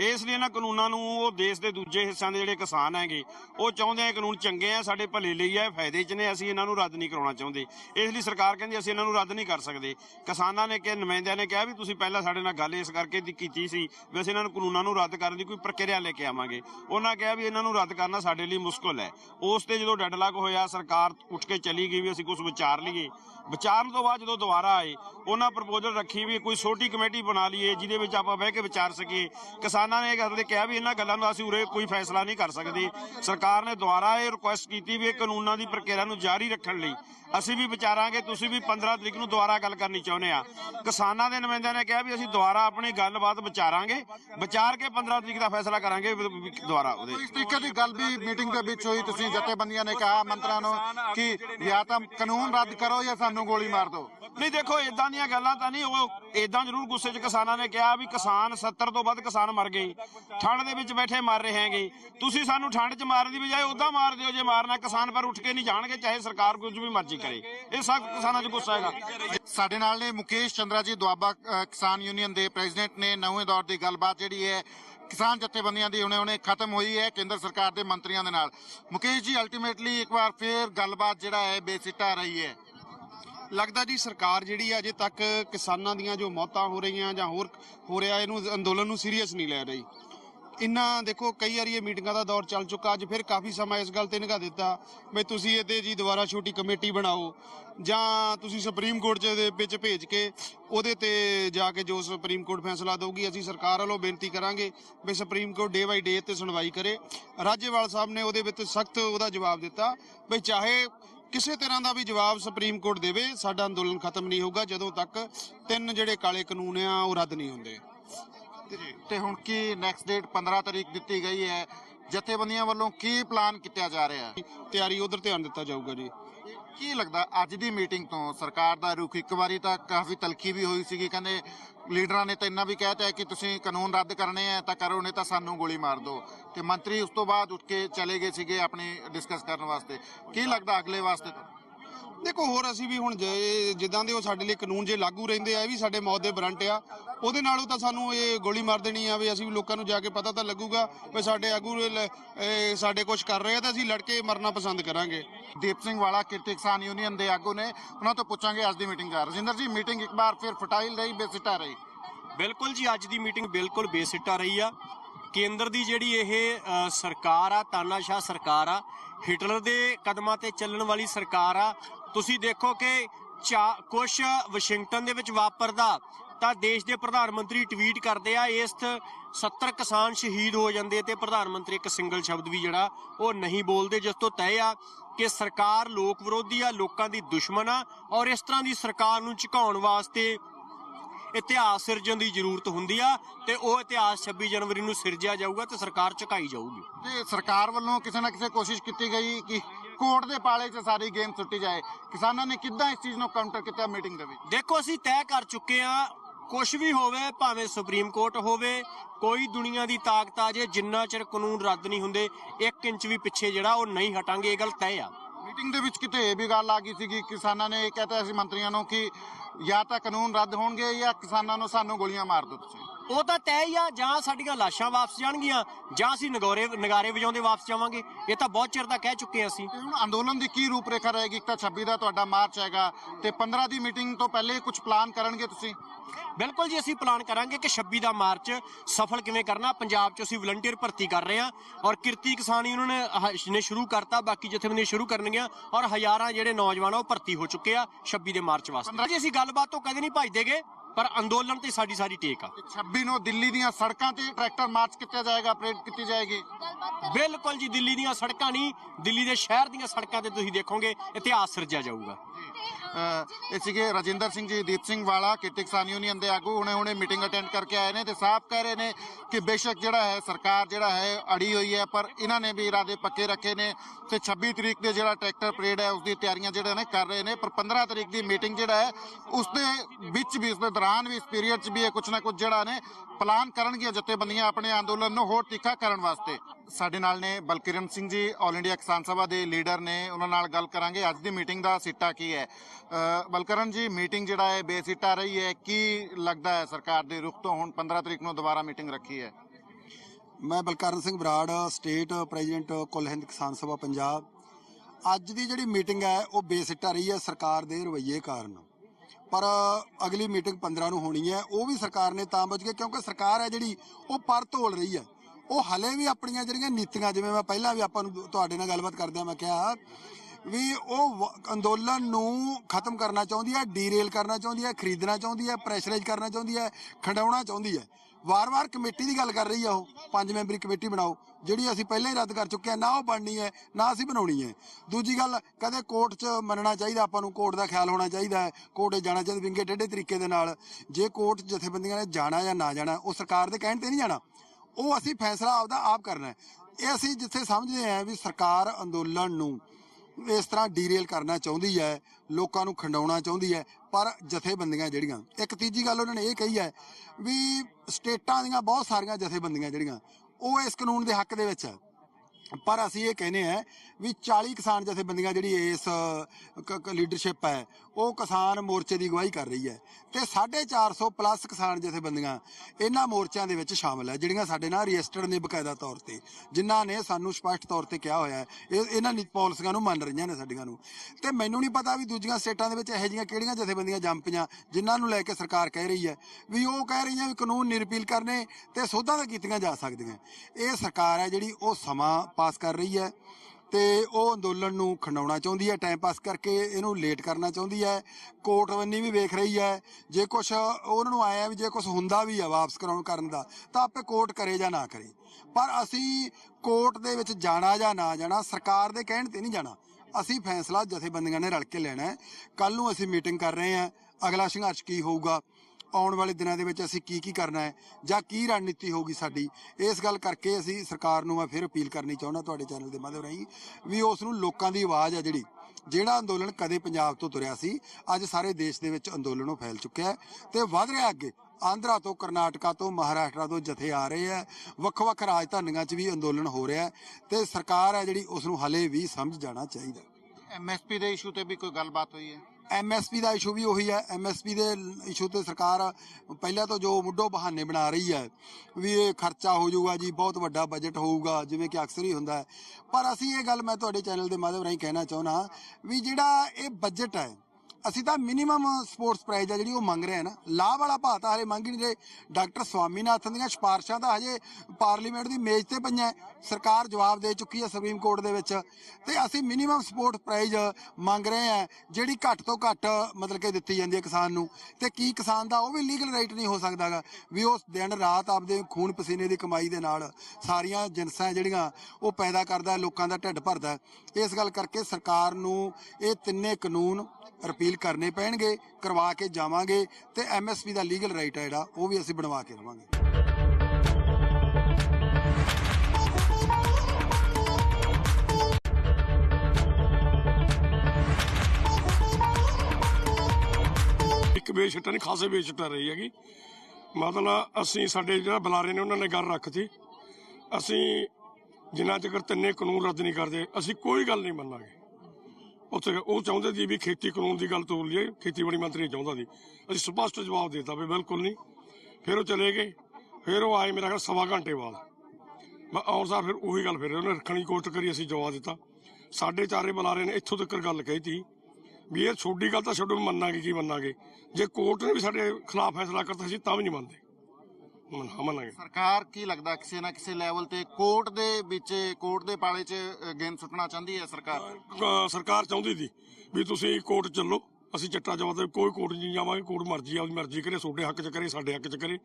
ਇਸ ਲਈ ਇਹਨਾਂ ਕਾਨੂੰਨਾਂ ਨੂੰ ਉਹ ਦੇਸ਼ ਦੇ ਦੂਜੇ ਹਿੱਸਿਆਂ ਦੇ ਜਿਹੜੇ ਕਿਸਾਨ ਹੈਗੇ, ਉਹ ਚਾਹੁੰਦੇ ਆ ਕਾਨੂੰਨ ਚੰਗੇ ਆ, ਸਾਡੇ ਭਲੇ ਲਈ ਆ ਫਾਇਦੇ 'ਚ ਨੇ, ਅਸੀਂ ਇਹਨਾਂ ਨੂੰ ਰੱਦ ਨਹੀਂ ਕਰਾਉਣਾ ਚਾਹੁੰਦੇ। ਇਸ ਲਈ ਸਰਕਾਰ ਕਹਿੰਦੀ ਅਸੀਂ ਇਹਨਾਂ ਨੂੰ ਰੱਦ ਨਹੀਂ ਕਰ ਸਕਦੇ। ਕਿਸਾਨਾਂ ਨੇ ਕਿ ਨੁਮਾਇੰਦਿਆਂ ਨੇ ਕਿਹਾ ਵੀ ਤੁਸੀਂ ਪਹਿਲਾਂ ਸਾਡੇ ਨਾਲ ਗੱਲ ਇਸ ਕਰਕੇ ਕੀਤੀ ਸੀ, ਵੀ ਅਸੀਂ ਇਹਨਾਂ ਨੂੰ ਕਾਨੂੰਨਾਂ ਨੂੰ ਰੱਦ ਕਰਨ ਦੀ ਕੋਈ ਪ੍ਰਕਿਰਿਆ ਲੈ ਕੇ ਆਵਾਂਗੇ। ਉਹਨਾਂ ਕਿਹਾ ਵੀ ਇਹਨਾਂ ਨੂੰ ਰੱਦ ਕਰਨਾ ਸਾਡੇ ਲਈ ਮੁਸ਼ਕਲ ਹੈ। ਉਸ ਤੇ ਜਦੋਂ ਡੈਡਲਾਕ ਹੋਇਆ, ਸਰਕਾਰ ਉੱਠ ਕੇ ਚਲੀ ਗਈ ਵੀ ਅਸੀਂ ਕੁਝ ਵਿਚਾਰ ਲਈਏ। ਵਿਚਾਰਨ ਤੋਂ ਬਾਅਦ ਜਦੋਂ ਦੁਬਾਰਾ ਆਏ, ਉਹਨਾਂ ਪ੍ਰਪੋਜ਼ਲ ਰੱਖੀ ਵੀ ਕੋਈ ਛੋਟੀ ਕਮੇਟੀ ਬਣਾ ਲਈਏ, ਜਿਹਦੇ ਵਿੱਚ ਆਪਾਂ ਬਹਿ ਕੇ ਵਿਚਾਰ ਸਕੀਏ। ਕਿਸਾਨ ਨੇ ਇਹ ਗੱਲ ਤੇ ਕਿਹਾ ਵੀ ਇਹਨਾਂ ਗੱਲਾਂ ਨੂੰ ਅਸੀਂ ਉਰੇ ਕੋਈ ਫੈਸਲਾ ਨਹੀਂ ਕਰ ਸਕਦੇ। ਸਰਕਾਰ ਨੇ ਦੁਬਾਰਾ ਇਹ ਰਿਕੁਐਸਟ ਕੀਤੀ ਵੀ ਇਹ ਕਾਨੂੰਨਾਂ ਦੀ ਪ੍ਰਕਿਰਿਆ ਨੂੰ ਜਾਰੀ ਰੱਖਣ ਲਈ। ਅਸੀਂ ਵੀ ਵਿਚਾਰਾਂਗੇ ਤੁਸੀਂ ਵੀ 15 ਤਰੀਕ ਨੂੰ ਦੁਬਾਰਾ ਗੱਲ ਕਰਨੀ ਚਾਹੁੰਦੇ ਆ। ਕਿਸਾਨਾਂ ਦੇ ਨੁਮਾਇੰਦਿਆਂ ਨੇ ਕਿਹਾ ਵੀ ਅਸੀਂ ਦੁਬਾਰਾ ਆਪਣੀ ਗੱਲਬਾਤ ਵਿਚਾਰਾਂਗੇ। ਵਿਚਾਰ ਕੇ 15 ਤਰੀਕ ਦਾ ਫੈਸਲਾ ਕਰਾਂਗੇ ਦੁਬਾਰਾ ਉਹਦੇ। ਇਸ ਤਰੀਕੇ ਦੀ ਗੱਲ ਵੀ ਮੀਟਿੰਗ ਦੇ ਵਿੱਚ ਹੋਈ ਤੁਸੀਂ ਜਥੇਬੰਦੀਆਂ ਨੇ ਕਿਹਾ ਮੰਤਰਾਂ ਨੂੰ ਕਿ ਜਾਂ ਤਾਂ ਕਾਨੂੰਨ ਰੱਦ ਕਰੋ ਜਾਂ ਸਾਨੂੰ ਗੋਲੀ ਮਾਰ ਦਿਓ। ਨਹੀਂ ਦੇਖੋ ਇਦਾਂ ਦੀਆਂ ਗੱਲਾਂ ਤਾਂ ਨਹੀਂ ਉਹ ਇਦਾਂ ਜ਼ਰੂਰ ਗੁੱਸੇ 'ਚ ਕਿਸਾਨਾਂ ਨੇ ਕਿਹਾ ਵੀ ਕਿਸਾਨ 70 ਤੋਂ ਵੱਧ ਕਿਸਾਨ ਮਰ ਗਏ। ਠੰਡ ਦੇ ਵਿੱਚ ਬੈਠੇ ਮਰ ਰਹੇ ਹੈਗੇ। ਤੁਸੀਂ ਸਾਨੂੰ ਠੰਡ 'ਚ ਮਾਰਨ ਦੀ ਬਜਾਏ ਉਦਾਂ ਮਾਰ ਦਿਓ, ਜੇ ਮਾਰਨਾ ਕਿਸਾਨ ਪਰ ਉੱਠ ਕੇ ਨਹੀਂ ਜਾਣਗੇ, ਚਾਹੇ ਸਰਕਾਰ ਕੁਝ ਵੀ ਮਰਜ਼ੀ ਕਰੇ। ਇਹ ਸਭ ਕਿਸਾਨਾਂ 'ਚ ਗੁੱਸਾ ਹੈਗਾ। ਸਾਡੇ ਨਾਲ ਨੇ ਮੁਕੇਸ਼ ਚੰਦਰਾ ਜੀ, ਦੁਆਬਾ ਕਿਸਾਨ ਯੂਨੀਅਨ ਦੇ ਪ੍ਰੈਜ਼ੀਡੈਂਟ ਨੇ। ਨਵੇਂ ਦੌਰ ਦੀ ਗੱਲਬਾਤ ਜਿਹੜੀ ਹੈ, ਕਿਸਾਨ ਜਥੇਬੰਦੀਆਂ ਦੀ ਹੁਣੇ ਹੁਣੇ ਖਤਮ ਹੋਈ ਹੈ, ਕੇਂਦਰ ਸਰਕਾਰ ਦੇ ਮੰਤਰੀਆਂ ਦੇ ਨਾਲ। ਮੁਕੇਸ਼ ਜੀ ਅਲਟੀਮੇਟਲੀ ਇੱਕ ਵਾਰ ਫੇਰ ਗੱਲਬਾਤ ਜਿਹੜਾ ਹੈ, ਬੇਸਿੱਟਾ ਰਹੀ ਹੈ। ਲੱਗਦਾ ਜੀ ਸਰਕਾਰ ਜਿਹੜੀ ਅਜੇ ਤੱਕ ਕਿਸਾਨਾਂ ਦੀਆਂ ਜੋ ਮੌਤਾਂ ਹੋ ਰਹੀਆਂ ਜਾਂ ਹੋਰ ਹੋ ਰਿਹਾ, ਇਹਨੂੰ ਅੰਦੋਲਨ ਨੂੰ ਸੀਰੀਅਸ ਨਹੀਂ ਲੈ ਰਹੀ। ਇੰਨਾ ਦੇਖੋ, ਕਈ ਵਾਰੀ ਇਹ ਮੀਟਿੰਗਾਂ ਦਾ ਦੌਰ ਚੱਲ ਚੁੱਕਾ, ਅੱਜ ਫਿਰ ਕਾਫੀ ਸਮਾਂ ਇਸ ਗੱਲ ਤੇ ਨਿਗਾਹ ਦਿੱਤਾ ਵੀ ਤੁਸੀਂ ਇਹਦੇ ਜੀ ਦੁਬਾਰਾ ਛੋਟੀ ਕਮੇਟੀ ਬਣਾਓ ਜਾਂ ਤੁਸੀਂ ਸੁਪਰੀਮ ਕੋਰਟ 'ਚ ਦੇ ਵਿੱਚ ਭੇਜ ਕੇ ਉਹਦੇ ਤੇ ਜਾ ਕੇ ਜੋ ਸੁਪਰੀਮ ਕੋਰਟ ਫੈਸਲਾ ਦੇਊਗੀ, ਅਸੀਂ ਸਰਕਾਰ ਵੱਲੋਂ ਬੇਨਤੀ ਕਰਾਂਗੇ ਵੀ ਸੁਪਰੀਮ ਕੋਰਟ ਡੇ ਬਾਈ ਡੇ ਤੇ ਸੁਣਵਾਈ ਕਰੇ। ਰਾਜੇਵਾਲ ਸਾਹਿਬ ਨੇ ਉਹਦੇ ਵਿੱਚ ਸਖਤ ਉਹਦਾ ਜਵਾਬ ਦਿੱਤਾ ਵੀ ਚਾਹੇ ਕਿਸੇ ਤਰ੍ਹਾਂ ਦਾ ਵੀ ਜਵਾਬ ਸੁਪਰੀਮ ਕੋਰਟ ਦੇਵੇ ਸਾਡਾ ਅੰਦੋਲਨ ਖਤਮ ਨਹੀਂ ਹੋਊਗਾ ਜਦੋਂ ਤੱਕ ਤਿੰਨ ਜਿਹੜੇ ਕਾਲੇ ਕਾਨੂੰਨ ਆ ਉਹ ਰੱਦ ਨਹੀਂ ਹੁੰਦੇ। ਤੇ ਹੁਣ ਕੀ ਨੈਕਸਟ ਡੇਟ 15 ਤਰੀਕ ਦਿੱਤੀ ਗਈ ਹੈ? ਜਥੇਬੰਦੀਆਂ ਵੱਲੋਂ ਕੀ ਪਲਾਨ ਕੀਤਾ ਜਾ ਰਿਹਾ ਤਿਆਰੀ ਉਧਰ ਧਿਆਨ ਦਿੱਤਾ ਜਾਊਗਾ ਜੀ। ਕੀ ਲੱਗਦਾ ਅੱਜ ਦੀ ਮੀਟਿੰਗ ਤੋਂ? ਸਰਕਾਰ ਦਾ ਰੁਖ ਇੱਕ ਵਾਰੀ ਤਾਂ ਕਾਫੀ ਤਲਖੀ ਵੀ ਹੋਈ ਸੀਗੀ। ਕਹਿੰਦੇ ਲੀਡਰਾਂ ਨੇ ਤਾਂ ਇੰਨਾ ਵੀ ਕਹਿਤਾ ਹੈ ਕਿ ਤੁਸੀਂ ਕਾਨੂੰਨ ਰੱਦ ਕਰਨੇ ਆ, ਤਾਂ ਕਰੋ, ਨਹੀਂ ਤਾਂ ਸਾਨੂੰ ਗੋਲੀ ਮਾਰ ਦਿਓ। ਤੇ ਮੰਤਰੀ ਉਸ ਤੋਂ ਬਾਅਦ ਉੱਠ ਕੇ ਚਲੇ ਗਏ ਸੀਗੇ ਆਪਣੀ ਡਿਸਕਸ ਕਰਨ ਵਾਸਤੇ। ਕੀ ਲੱਗਦਾ ਅਗਲੇ ਵਾਸਤੇ? ਦੇਖੋ ਹੋਰ ਅਸੀਂ ਵੀ ਹੁਣ ਜੇ- ਜਿੱਦਾਂ ਦੇ ਉਹ ਸਾਡੇ ਲਈ ਕਾਨੂੰਨ ਜੇ ਲਾਗੂ ਰਹਿੰਦੇ ਆ ਇਹ ਵੀ ਸਾਡੇ ਮੌਤ ਦੇ ਵਾਰੰਟ ਆ। ਉਹਦੇ ਨਾਲੋਂ ਤਾਂ ਸਾਨੂੰ ਇਹ ਗੋਲੀ ਮਾਰ ਦੇਣੀ ਆ ਵੀ ਅਸੀਂ ਵੀ ਲੋਕਾਂ ਨੂੰ ਜਾ ਕੇ ਪਤਾ ਤਾਂ ਲੱਗੂਗਾ ਵੀ ਸਾਡੇ ਆਗੂ ਲ- ਇਹ ਸਾਡੇ ਕੁਝ ਕਰ ਰਹੇ ਆ ਤਾਂ ਅਸੀਂ ਲੜ ਕੇ ਮਰਨਾ ਪਸੰਦ ਕਰਾਂਗੇ। ਦੀਪ ਸਿੰਘ ਵਾਲਾ ਕਿਰਤੀ ਕਿਸਾਨ ਯੂਨੀਅਨ ਦੇ ਆਗੂ ਨੇ। ਉਹਨਾਂ ਤੋਂ ਪੁੱਛਾਂਗੇ ਅੱਜ ਦੀ ਮੀਟਿੰਗ ਦਾ। ਰਜਿੰਦਰ ਜੀ ਮੀਟਿੰਗ ਇੱਕ ਵਾਰ ਫਿਰ ਫਟਾਈਲ ਰਹੀ ਬੇਸਿੱਟਾ ਰਹੀ? ਬਿਲਕੁਲ ਜੀ ਅੱਜ ਦੀ ਮੀਟਿੰਗ ਬਿਲਕੁਲ ਬੇਸਿੱਟਾ ਰਹੀ ਆ। ਕੇਂਦਰ ਦੀ ਜਿਹੜੀ ਇਹ ਅ, ਸਰਕਾਰ ਆ ਤਾਨਾਸ਼ਾਹ ਸਰਕਾਰ ਆ ਹਿਟਲਰ ਦੇ ਕਦਮਾਂ ਤੇ ਚੱਲਣ ਵਾਲੀ ਸਰਕਾਰ ਆ ਤੁਸੀਂ ਦੇਖੋ ਕਿ ਚਾ- ਕੁਛ ਵਾਸ਼ਿੰਗਟਨ ਦੇ ਵਿੱਚ ਵਾਪਰਦਾ, ਤਾਂ ਦੇਸ਼ ਦੇ ਪ੍ਰਧਾਨ ਮੰਤਰੀ ਟਵੀਟ ਕਰਦੇ ਆ, ਇਸ 70 ਕਿਸਾਨ ਸ਼ਹੀਦ ਹੋ ਜਾਂਦੇ ਤੇ ਪ੍ਰਧਾਨ ਮੰਤਰੀ ਇੱਕ ਸਿੰਗਲ ਸ਼ਬਦ ਵੀ ਜਿਹੜਾ ਉਹ ਨਹੀਂ ਬੋਲਦੇ, ਜਿਸ ਤੋਂ ਤੈਅ ਆ ਕਿ ਸਰਕਾਰ ਲੋਕ ਵਿਰੋਧੀ ਆ, ਲੋਕਾਂ ਦੀ ਦੁਸ਼ਮਣ ਆ ਔਰ ਇਸ ਤਰ੍ਹਾਂ ਦੀ ਸਰਕਾਰ ਨੂੰ ਝੁਕਾਉਣ ਵਾਸਤੇ ਇਤਿਹਾਸ ਸਿਰਜਣ ਦੀ ਜ਼ਰੂਰਤ ਹੁੰਦੀ ਆ ਤੇ ਉਹ ਇਤਿਹਾਸ 26 ਜਨਵਰੀ ਨੂੰ ਸਿਰਜਿਆ ਜਾਊਗਾ ਤੇ ਸਰਕਾਰ ਝੁਕਾਈ ਜਾਊਗੀ। ਤੇ ਸਰਕਾਰ ਵੱਲੋਂ ਕਿਸੇ ਨਾ ਕਿਸੇ ਕੋਸ਼ਿਸ਼ ਕੀਤੀ ਗਈ ਕਿ ਕੋਰਟ ਦੇ ਪਾਲੇ 'ਚ ਸਾਰੀ ਗੇਮ ਸੁੱਟੀ ਜਾਏ। ਕਿਸਾਨਾਂ ਨੇ ਕਿੱਦਾਂ ਇਸ ਚੀਜ਼ ਨੂੰ ਕਾਊਂਟਰ ਕੀਤਾ ਮੀਟਿੰਗ ਦੇ ਵਿੱਚ? ਦੇਖੋ ਅਸੀਂ ਤੈਅ ਕਰ ਚੁੱਕੇ ਆ ਕੁਝ ਵੀ ਹੋਵੇ ਭਾਵੇਂ ਸੁਪਰੀਮ ਕੋਰਟ ਹੋਵੇ ਕੋਈ ਦੁਨੀਆ ਦੀ ਤਾਕਤ ਆ ਜੇ ਜਿੰਨਾ ਚਿਰ ਕਾਨੂੰਨ ਰੱਦ ਨਹੀਂ ਹੁੰਦੇ 1 ਇੰਚ ਵੀ ਪਿੱਛੇ ਜਿਹੜਾ ਉਹ ਨਹੀਂ ਹਟਾਂਗੇ ਇਹ ਗੱਲ ਤੈਅ ਆ। ਮੀਟਿੰਗ ਦੇ ਵਿੱਚ ਕਿਤੇ ਇਹ ਵੀ ਗੱਲ ਆ ਗਈ ਸੀਗੀ ਕਿਸਾਨਾਂ ਨੇ ਇਹ ਕਹਤਾ ਸੀ ਮੰਤਰੀਆਂ ਨੂੰ ਕਿ ਜਾਂ ਤਾਂ ਕਾਨੂੰਨ ਰੱਦ ਹੋਣਗੇ ਜਾਂ ਕਿਸਾਨਾਂ ਨੂੰ ਸਾਨੂੰ ਗੋਲੀਆਂ ਮਾਰ ਦਿਓ ਤੁਸੀਂ। ਉਹ ਤਾਂ ਤੈਅ ਹੀ ਆ ਜਾਂ ਸਾਡੀਆਂ ਲਾਸ਼ਾਂ ਵਾਪਸ ਜਾਣਗੀਆਂ ਜਾਂ ਅਸੀਂ ਨਗਾਰੇ ਨਗਾਰੇ ਵਜਾਉਂਦੇ ਵਾਪਸ ਜਾਵਾਂਗੇ। ਇਹ ਤਾਂ ਬਹੁਤ ਚਿਰ ਦਾ ਕਹਿ ਚੁੱਕੇ ਅਸੀਂ। ਤੇ ਹੁਣ ਅੰਦੋਲਨ ਦੀ ਕੀ ਰੂਪਰੇਖਾ ਰਹੇਗੀ? ਇੱਕ ਤਾਂ 26 ਦਾ ਤੁਹਾਡਾ ਮਾਰਚ ਹੈਗਾ ਤੇ 15 ਦੀ ਮੀਟਿੰਗ ਤੋਂ ਪਹਿਲੇ ਕੁਝ ਪਲਾਨ ਕਰਨਗੇ ਤੁਸੀਂ? ਬਿਲਕੁਲ ਜੀ ਅਸੀਂ ਪਲਾਨ ਕਰਾਂਗੇ ਕਿ 26 ਦਾ ਮਾਰਚ ਸਫਲ ਕਿਵੇਂ ਕਰਨਾ। ਪੰਜਾਬ 'ਚ ਅਸੀਂ ਵਲੰਟੀਅਰ ਭਰਤੀ ਕਰ ਰਹੇ ਹਾਂ ਔਰ ਕਿਰਤੀ ਕਿਸਾਨ ਯੂਨੀਅਨ ਨੇ ਸ਼ੁਰੂ ਕਰਤਾ ਬਾਕੀ ਜਥੇਬੰਦੀਆਂ ਸ਼ੁਰੂ ਕਰਨਗੀਆਂ ਔਰ ਹਜ਼ਾਰਾਂ ਜਿਹੜੇ ਨੌਜਵਾਨ ਆ ਉਹ ਭਰਤੀ ਹੋ ਚੁੱਕੇ ਆ 26 ਦੇ ਮਾਰਚ ਵਾਸਤੇ। ਜੀ ਅਸੀਂ ਗੱਲਬਾਤ ਤੋਂ ਕਦੇ ਨਹੀਂ ਭੱਜਦੇਗੇ ਪਰ ਅੰਦੋਲਨ ਤੇ ਸਾਡੀ ਸਾਰੀ ਟੇਕ ਆ। ਤੇ 26 ਨੂੰ ਦਿੱਲੀ ਦੀਆਂ ਸੜਕਾਂ ਤੇ ਟਰੈਕਟਰ ਮਾਰਚ ਕੀਤਾ ਜਾਏਗਾ ਪਰੇਡ ਕੀਤੀ ਜਾਏਗੀ। ਬਿਲਕੁਲ ਜੀ ਦਿੱਲੀ ਦੀਆਂ ਸੜਕਾਂ ਨਹੀਂ ਦਿੱਲੀ ਦੇ ਸ਼ਹਿਰ ਦੀਆਂ ਸੜਕਾਂ ਤੇ ਤੁਸੀਂ ਦੇਖੋਗੇ ਇਤਿਹਾਸ ਸਿਰਜਿਆ ਜਾਊਗਾ। ਇਹ ਸੀਗੇ ਰਾਜਿੰਦਰ ਸਿੰਘ ਜੀ, ਦੀਪ ਸਿੰਘ ਵਾਲਾ, ਕਿਰਤਿਕ ਕਿਸਾਨ ਯੂਨੀਅਨ ਦੇ ਆਗੂ। ਹੁਣੇ ਹੁਣੇ ਮੀਟਿੰਗ ਅਟੈਂਡ ਕਰਕੇ ਆਏ ਨੇ ਤੇ ਸਾਫ਼ ਕਹਿ ਰਹੇ ਨੇ ਕਿ ਬੇਸ਼ੱਕ ਜਿਹੜਾ ਹੈ, ਸਰਕਾਰ ਜਿਹੜਾ ਹੈ, ਅੜੀ ਹੋਈ ਹੈ, ਪਰ ਇਹਨਾਂ ਨੇ ਵੀ ਇਰਾਦੇ ਪੱਕੇ ਰੱਖੇ ਨੇ ਤੇ 26 ਤਰੀਕ ਦੇ ਜਿਹੜਾ ਟਰੈਕਟਰ ਪਰੇਡ ਹੈ ਉਸ ਦੀ ਤਿਆਰੀਆਂ ਜਿਹੜੇ ਨੇ ਕਰ ਰਹੇ ਨੇ। ਪਰ 15 ਤਰੀਕ ਦੀ ਮੀਟਿੰਗ ਜਿਹੜਾ ਹੈ ਉਸ ਦੇ ਵਿੱਚ ਵੀ ਉਸ ਦੇ ਦੌਰਾਨ ਵੀ, ਇਸ ਪੀਰੀਅਡ 'ਚ ਵੀ ਇਹ ਕੁਝ ਨਾ ਕੁਝ ਜਿਹੜਾ ਨੇ ਪਲਾਨ ਕਰਨਗੀਆਂ ਜਥੇਬੰਦੀਆਂ ਆਪਣੇ ਅੰਦੋਲਨ ਨੂੰ ਹੋਰ ਤਿੱਖਾ ਕਰਨ ਵਾਸਤੇ। ਸਾਡੇ ਨਾਲ ਨੇ ਬਲਕਿਰਨ ਸਿੰਘ ਜੀ ਆਲ ਇੰਡੀਆ ਕਿਸਾਨ ਸਭਾ ਦੇ ਲੀਡਰ ਨੇ। ਉਹਨਾਂ ਨਾਲ ਗੱਲ ਕਰਾਂਗੇ। ਅੱਜ ਦੀ ਮੀਟਿੰਗ ਦਾ ਸਿੱਟਾ ਕੀ ਹੈ? ਬਲਕਰਨ ਜੀ, ਮੀਟਿੰਗ ਜਿਹੜਾ ਹੈ, ਬੇਸਿੱਟਾ ਰਹੀ ਹੈ। ਕੀ ਲੱਗਦਾ ਹੈ ਸਰਕਾਰ ਦੇ ਰੁਖ ਤੋਂ? ਹੁਣ 15 ਤਰੀਕ ਨੂੰ ਦੁਬਾਰਾ ਮੀਟਿੰਗ ਰੱਖੀ ਹੈ। ਮੈਂ ਬਲਕਰਨ ਸਿੰਘ ਬਰਾੜ ਸਟੇਟ ਪ੍ਰੈਜ਼ੀਡੈਂਟ ਕੁੱਲ ਹਿੰਦ ਕਿਸਾਨ ਸਭਾ, ਪੰਜਾਬ। ਅੱਜ ਦੀ ਜਿਹੜੀ ਮੀਟਿੰਗ ਹੈ, ਉਹ ਬੇਸਿੱਟਾ ਰਹੀ ਹੈ ਸਰਕਾਰ ਦੇ ਰਵੱਈਏ ਕਾਰਨ। ਪਰ ਅਗਲੀ ਮੀਟਿੰਗ 15 ਨੂੰ ਹੋਣੀ ਹੈ। ਉਹ ਵੀ ਸਰਕਾਰ ਨੇ ਤਾਂ ਬਚ ਕੇ ਕਿਉਂਕਿ ਸਰਕਾਰ ਹੈ ਜਿਹੜੀ, ਉਹ ਪਰ ਤੋਲ ਰਹੀ ਹੈ। ਉਹ ਹਲੇ ਵੀ ਆਪਣੀਆਂ ਜਿਹੜੀਆਂ ਨੀਤੀਆਂ, ਜਿਵੇਂ ਮੈਂ ਪਹਿਲਾਂ ਵੀ ਆਪਾਂ ਨੂੰ ਤੁਹਾਡੇ ਨਾਲ ਗੱਲਬਾਤ ਕਰਦਿਆਂ ਮੈਂ ਕਿਹਾ ਵੀ ਉਹ ਵ- ਅੰਦੋਲਨ ਨੂੰ ਖਤਮ ਕਰਨਾ ਚਾਹੁੰਦੀ ਹੈ ਡੀਰੇਲ ਕਰਨਾ ਚਾਹੁੰਦੀ ਹੈ, ਖਰੀਦਣਾ ਚਾਹੁੰਦੀ ਹੈ ਪ੍ਰੈਸ਼ਰਾਈਜ਼ ਕਰਨਾ ਚਾਹੁੰਦੀ ਹੈ, ਖੰਡਾਉਣਾ ਚਾਹੁੰਦੀ ਹੈ। ਵਾਰ-ਵਾਰ ਕਮੇਟੀ ਦੀ ਗੱਲ ਕਰ ਰਹੀ ਆ ਉਹ, ਪੰਜ ਮੈਂਬਰੀ ਕਮੇਟੀ ਬਣਾਓ, ਜਿਹੜੀ ਅਸੀਂ ਪਹਿਲਾਂ ਹੀ ਰੱਦ ਕਰ ਚੁੱਕੇ ਆ, ਨਾ ਉਹ ਬਣਨੀ ਹੈ, ਨਾ ਅਸੀਂ ਬਣਾਉਣੀ ਹੈ। ਦੂਜੀ ਗੱਲ, ਕਦੇ ਕੋਰਟ 'ਚ ਮੰਨਣਾ ਚਾਹੀਦਾ, ਆਪਾਂ ਨੂੰ ਕੋਰਟ ਦਾ ਖਿਆਲ ਹੋਣਾ ਚਾਹੀਦਾ ਹੈ ਕੋਰਟ 'ਚ ਜਾਣਾ ਚਾਹੀਦਾ, ਵਿੰਗੇ ਟੇਢੇ ਤਰੀਕੇ ਦੇ ਨਾਲ। ਜੇ ਕੋਰਟ 'ਚ ਜਥੇਬੰਦੀਆਂ ਨੇ ਜਾਣਾ ਜਾਂ ਨਾ ਜਾਣਾ, ਉਹ ਸਰਕਾਰ ਦੇ ਕਹਿਣ ਤੇ ਨਹੀਂ ਜਾਣਾ। ਉਹ ਅਸੀਂ ਫੈਸਲਾ ਆਪਦਾ ਆਪ ਕਰਨਾ ਹੈ। ਇਹ ਅਸੀਂ ਜਿੱਥੇ ਸਮਝਦੇ ਹਾਂ ਵੀ ਸਰਕਾਰ ਅੰਦੋਲਨ ਨੂੰ ਇਸ ਤਰ੍ਹਾਂ ਡੀਰੇਲ ਕਰਨਾ ਚਾਹੁੰਦੀ ਹੈ, ਲੋਕਾਂ ਨੂੰ ਖੰਡਾਉਣਾ ਚਾਹੁੰਦੀ ਹੈ, ਪਰ ਜਥੇਬੰਦੀਆਂ ਜਿਹੜੀਆਂ, ਇੱਕ ਤੀਜੀ ਗੱਲ ਉਹਨਾਂ ਨੇ ਇਹ ਕਹੀ ਹੈ ਵੀ ਸਟੇਟਾਂ ਦੀਆਂ ਬਹੁਤ ਸਾਰੀਆਂ ਜਥੇਬੰਦੀਆਂ ਜਿਹੜੀਆਂ, ਉਹ ਇਸ ਕਾਨੂੰਨ ਦੇ ਹੱਕ ਦੇ ਵਿੱਚ ਹੈ। ਪਰ ਅਸੀਂ ਇਹ ਕਹਿੰਦੇ ਆ ਵੀ 40 ਕਿਸਾਨ ਜਥੇਬੰਦੀਆਂ ਜਿਹੜੀ ਇਸ ਲੀਡਰਸ਼ਿਪ ਹੈ, ਉਹ ਕਿਸਾਨ ਮੋਰਚੇ ਦੀ ਅਗਵਾਈ ਕਰ ਰਹੀ ਹੈ ਤੇ 450 ਪਲੱਸ ਕਿਸਾਨ ਜਥੇਬੰਦੀਆਂ ਇਹਨਾਂ ਮੋਰਚਿਆਂ ਦੇ ਵਿੱਚ ਸ਼ਾਮਲ ਹੈ, ਜਿਹੜੀਆਂ ਸਾਡੇ ਨਾਲ ਰਜਿਸਟਰਡ ਨੇ ਬਕਾਇਦਾ ਤੌਰ ਤੇ, ਜਿਨ੍ਹਾਂ ਨੇ ਸਾਨੂੰ ਸਪਸ਼ਟ ਤੌਰ ਤੇ ਕਿਹਾ ਹੋਇਆ ਹੈ। ਇਹ, ਇਹਨਾਂ ਨੀ ਪਾਲਿਸੀਆਂ ਨੂੰ ਮੰਨ ਰਹੀਆਂ ਨੇ ਸਾਡੀਆਂ ਨੂੰ। ਤੇ ਮੈਨੂੰ ਨਹੀਂ ਪਤਾ ਵੀ ਦੂਜੀਆਂ ਸਟੇਟਾਂ ਦੇ ਵਿੱਚ ਇਹੋ ਜਿਹੀਆਂ ਕਿਹੜੀਆਂ ਜਥੇਬੰਦੀਆਂ ਜੰਮ ਪਈਆਂ, ਜਿਨ੍ਹਾਂ ਨੂੰ ਲੈ ਕੇ ਸਰਕਾਰ ਕਹਿ ਰਹੀ ਹੈ ਵੀ ਉਹ ਕਹਿ ਰਹੀਆਂ ਵੀ ਕਾਨੂੰਨ ਨਿਰਪੀਲ ਕਰਨੇ ਤੇ ਸੋਧਾਂ ਤਾਂ ਕੀਤੀਆਂ ਜਾ ਸਕਦੀਆਂ। ਇਹ ਸਰਕਾਰ ਹੈ ਜਿਹੜੀ ਉਹ ਸਮਾਂ ਪਾਸ ਕਰ ਰਹੀ ਹੈ ਤੇ ਉਹ ਅੰਦੋਲਨ ਨੂੰ ਖੰਡਾਉਣਾ ਚਾਹੁੰਦੀ ਹੈ ਟਾਈਮ ਪਾਸ ਕਰਕੇ ਇਹਨੂੰ ਲੇਟ ਕਰਨਾ ਚਾਹੁੰਦੀ ਹੈ। ਕੋਰਟ ਵੰਨੀ ਵੀ ਵੇਖ ਰਹੀ ਹੈ, ਜੇ ਕੁਝ ਉਹਨਾਂ ਨੂੰ ਆਇਆ ਵੀ ਜੇ ਕੁਝ ਹੁੰਦਾ ਵੀ ਆ ਵਾਪਸ ਕਰਾਉਣ ਕਰਨ ਦਾ, ਤਾਂ ਆਪੇ ਕੋਰਟ ਕਰੇ ਜਾਂ ਨਾ ਕਰੇ। ਪਰ ਅਸੀਂ ਕੋਰਟ ਦੇ ਵਿੱਚ ਜਾਣਾ ਜਾਂ ਨਾ ਜਾਣਾ, ਸਰਕਾਰ ਦੇ ਕਹਿਣ ਤੇ ਨਹੀਂ ਜਾਣਾ। ਅਸੀਂ ਫੈਸਲਾ ਜਥੇਬੰਦੀਆਂ ਨੇ ਰਲ ਕੇ ਲੈਣਾ ਹੈ। ਕੱਲ ਨੂੰ ਅਸੀਂ ਮੀਟਿੰਗ ਕਰ ਰਹੇ ਹਾਂ। ਅਗਲਾ ਸੰਘਰਸ਼ ਕੀ ਹੋਊਗਾ? ਆਉਣ ਵਾਲੇ ਦਿਨਾਂ ਦੇ ਵਿੱਚ ਅਸੀਂ ਕੀ ਕੀ ਕਰਨਾ ਹੈ ਜਾਂ ਕੀ ਰਣਨੀਤੀ ਹੋਊਗੀ ਸਾਡੀ, ਇਸ ਗੱਲ ਕਰਕੇ ਅਸੀਂ ਸਰਕਾਰ ਨੂੰ ਮੈਂ ਫਿਰ ਅਪੀਲ ਕਰਨੀ ਚਾਹੁੰਦਾ ਤੁਹਾਡੇ ਚੈਨਲ ਦੇ ਮਾਧਿਅਮ ਰਾਹੀਂ ਵੀ ਉਸ ਨੂੰ ਲੋਕਾਂ ਦੀ ਆਵਾਜ਼ ਹੈ ਜਿਹੜੀ, ਜਿਹੜਾ ਅੰਦੋਲਨ ਕਦੇ ਪੰਜਾਬ ਤੋਂ ਤੁਰਿਆ ਸੀ, ਅੱਜ ਸਾਰੇ ਦੇਸ਼ ਦੇ ਵਿੱਚ ਅੰਦੋਲਨ ਉਹ ਫੈਲ ਚੁੱਕਿਆ ਹੈ ਤੇ ਵੱਧ ਰਿਹਾ ਅੱਗੇ, ਆਂਧਰਾ ਤੋਂ ਕਰਨਾਟਕਾ ਤੋਂ ਮਹਾਰਾਸ਼ਟਰ ਤੋਂ ਜਥੇ ਆ ਰਹੇ ਆ ਵੱਖ-ਵੱਖ ਰਾਜਧਾਨੀਆਂ 'ਚ ਵੀ ਅੰਦੋਲਨ ਹੋ ਰਿਹਾ ਹੈ ਤੇ ਸਰਕਾਰ ਹੈ ਜਿਹੜੀ ਉਸ ਨੂੰ ਹਲੇ ਵੀ ਸਮਝ ਜਾਣਾ ਚਾਹੀਦਾ ਐਮਐਸਪੀ ਦੇ ਇਸ਼ੂ ਤੇ ਵੀ ਕੋਈ ਗੱਲਬਾਤ ਹੋਈ ਹੈ? ਐਮਐਸਪੀ ਦਾ ਇਸ਼ੂ ਵੀ ਉਹੀ ਹੈ। ਐਮਐਸਪੀ ਦੇ ਇਸ਼ੂ ਤੇ ਸਰਕਾਰ ਪਹਿਲਾਂ ਤੋਂ ਜੋ ਮੁੱਢੋ ਬਹਾਨੇ ਬਣਾ ਰਹੀ ਹੈ ਵੀ ਇਹ ਖਰਚਾ ਹੋ ਜਾਊਗਾ ਜੀ, ਬਹੁਤ ਵੱਡਾ ਬਜਟ ਹੋਊਗਾ, ਜਿਵੇਂ ਕਿ ਅਕਸਰ ਹੀ ਹੁੰਦਾ ਹੈ। ਪਰ ਅਸੀਂ ਇਹ ਗੱਲ ਮੈਂ ਤੁਹਾਡੇ ਚੈਨਲ ਦੇ ਮਾਧਿਅਮ ਰਾਹੀਂ ਕਹਿਣਾ ਚਾਹੁੰਦਾ ਵੀ ਜਿਹੜਾ ਇਹ ਬਜਟ ਹੈ ਅਸੀਂ ਤਾਂ ਮਿਨੀਮਮ ਸਪੋਰਟਸ ਪ੍ਰਾਈਜ਼ ਆ ਜਿਹੜੀ ਉਹ ਮੰਗ ਰਹੇ ਆ ਨਾ। ਲਾਭ ਵਾਲਾ ਭਾਅ ਤਾਂ ਹਲੇ ਮੰਗ ਹੀ ਨਹੀਂ ਰਹੇ। ਡਾਕਟਰ ਸਵਾਮੀਨਾਥਨ ਦੀਆਂ ਸਿਫਾਰਸ਼ਾਂ ਤਾਂ ਹਜੇ ਪਾਰਲੀਮੈਂਟ ਦੀ ਮੇਜ਼ ਤੇ ਪਈਆਂ ਸਰਕਾਰ ਜਵਾਬ ਦੇ ਚੁੱਕੀ ਹੈ ਸੁਪਰੀਮ ਕੋਰਟ ਦੇ ਵਿੱਚ। ਤੇ ਅਸੀਂ ਮਿਨੀਮਮ ਸਪੋਰਟ ਪ੍ਰਾਈਜ਼ ਮੰਗ ਰਹੇ ਆ ਜਿਹੜੀ ਘੱਟ ਤੋਂ ਘੱਟ ਮਤਲਬ ਕਿ ਦਿੱਤੀ ਜਾਂਦੀ ਹੈ ਕਿਸਾਨ ਨੂੰ। ਤੇ ਕੀ ਕਿਸਾਨ ਦਾ ਉਹ ਵੀ ਲੀਗਲ ਰਾਈਟ ਨਹੀਂ ਹੋ ਸਕਦਾਗਾ ਵੀ ਉਹ ਦਿਨ ਰਾਤ ਆਪਦੇ ਖੂਨ ਪਸੀਨੇ ਦੀ ਕਮਾਈ ਦੇ ਨਾਲ ਸਾਰੀਆਂ ਜਿਨਸਾਂ ਜਿਹੜੀਆਂ ਉਹ ਪੈਦਾ ਕਰਦਾ, ਲੋਕਾਂ ਦਾ ਢਿੱਡ ਭਰਦਾ। ਇਸ ਗੱਲ ਕਰਕੇ ਸਰਕਾਰ ਨੂੰ ਇਹ ਤਿੰਨੇ ਕਾਨੂੰਨ ਰਿਪੀਲ ਕਰਨੇ ਪੈਣਗੇ, ਕਰਵਾ ਕੇ ਜਾਵਾਂਗੇ ਤੇ ਐਮਐਸਪੀ ਦਾ ਲੀਗਲ ਰਾਈਟ ਹੈ ਜਿਹੜਾ, ਉਹ ਵੀ ਅਸੀਂ ਬਣਵਾ ਕੇ ਰਵਾਂਗੇ ਇੱਕ ਬੇਸ਼ਟਾ ਨਹੀਂ, ਖਾਸੇ ਬੇਸ਼ਟਾ ਰਹੀ ਹੈਗੀ। ਮਤਲਬ ਅਸੀਂ ਸਾਡੇ ਜਿਹੜਾ ਬੁਲਾਰੇ ਨੇ, ਉਹਨਾਂ ਨੇ ਗੱਲ ਰੱਖਤੀ। ਅਸੀਂ ਜਿੰਨਾ ਚਿਰ ਤਿੰਨੇ ਕਾਨੂੰਨ ਰੱਦ ਨਹੀਂ ਕਰਦੇ, ਅਸੀਂ ਕੋਈ ਗੱਲ ਨਹੀਂ ਮੰਨਾਂਗੇ। ਉੱਥੇ ਉਹ ਚਾਹੁੰਦੇ ਸੀ ਵੀ ਖੇਤੀ ਕਾਨੂੰਨ ਦੀ ਗੱਲ ਤੋਲ ਲਈਏ, ਖੇਤੀਬਾੜੀ ਮੰਤਰੀ ਚਾਹੁੰਦਾ ਸੀ। ਅਸੀਂ ਸਪਸ਼ਟ ਜਵਾਬ ਦਿੱਤਾ ਵੀ ਬਿਲਕੁਲ ਨਹੀਂ। ਫਿਰ ਉਹ ਚਲੇ ਗਏ। ਫਿਰ ਉਹ ਆਏ, ਮੇਰਾ ਖਿਆਲ ਸਵਾ ਘੰਟੇ ਬਾਅਦ। ਮੈਂ ਆਉਣ ਸਾਰ ਫਿਰ ਉਹੀ ਗੱਲ ਫਿਰ ਉਹਨੇ ਰੱਖਣ ਦੀ ਕੋਸ਼ਿਸ਼ ਕਰੀ, ਅਸੀਂ ਜਵਾਬ ਦਿੱਤਾ। ਸਾਡੇ ਚਾਰੇ ਬੁਲਾਰੇ ਨੇ ਇੱਥੋਂ ਤੱਕ ਗੱਲ ਕਹੀ ਤੀ ਵੀ ਇਹ ਛੋਟੀ ਗੱਲ ਤਾਂ ਛੱਡੋ, ਮੰਨਾਂਗੇ ਕੀ ਮੰਨਾਂਗੇ। ਜੇ ਕੋਰਟ ਨੇ ਵੀ ਸਾਡੇ ਖਿਲਾਫ ਫੈਸਲਾ ਕਰਤਾ ਸੀ, ਤਾਂ ਵੀ ਨਹੀਂ ਮੰਨਦੇ। ਮੰਨ- ਹਾਂ ਮੰਨਾਂਗੇ ਸਰਕਾਰ ਕੀ ਲੱਗਦਾ ਕਿਸੇ ਨਾ ਕਿਸੇ ਲੈਵਲ ਤੇ ਕੋਰਟ ਦੇ ਵਿੱਚ ਕੋਰਟ ਦੇ ਪਾਲੇ 'ਚ ਗੇਮ ਸੁੱਟਣਾ ਚਾਹੁੰਦੀ ਹੈ ਸਰਕਾਰ? ਸਰਕਾਰ ਚਾਹੁੰਦੀ ਸੀ ਵੀ ਤੁਸੀਂ ਕੋਰਟ ਚੱਲੋ ਅਸੀਂ ਚੱਟਾ ਜਵਾਬ ਕੋਈ ਕੋਰਟ ਨਹੀਂ ਜਾਵਾਂਗੇ ਕੋਰਟ ਮਰਜ਼ੀ ਆਪਦੀ ਮਰਜ਼ੀ ਕਰੇ ਤੁਹਾਡੇ ਹੱਕ 'ਚ ਕਰੇ ਸਾਡੇ ਹੱਕ 'ਚ ਕਰੇ।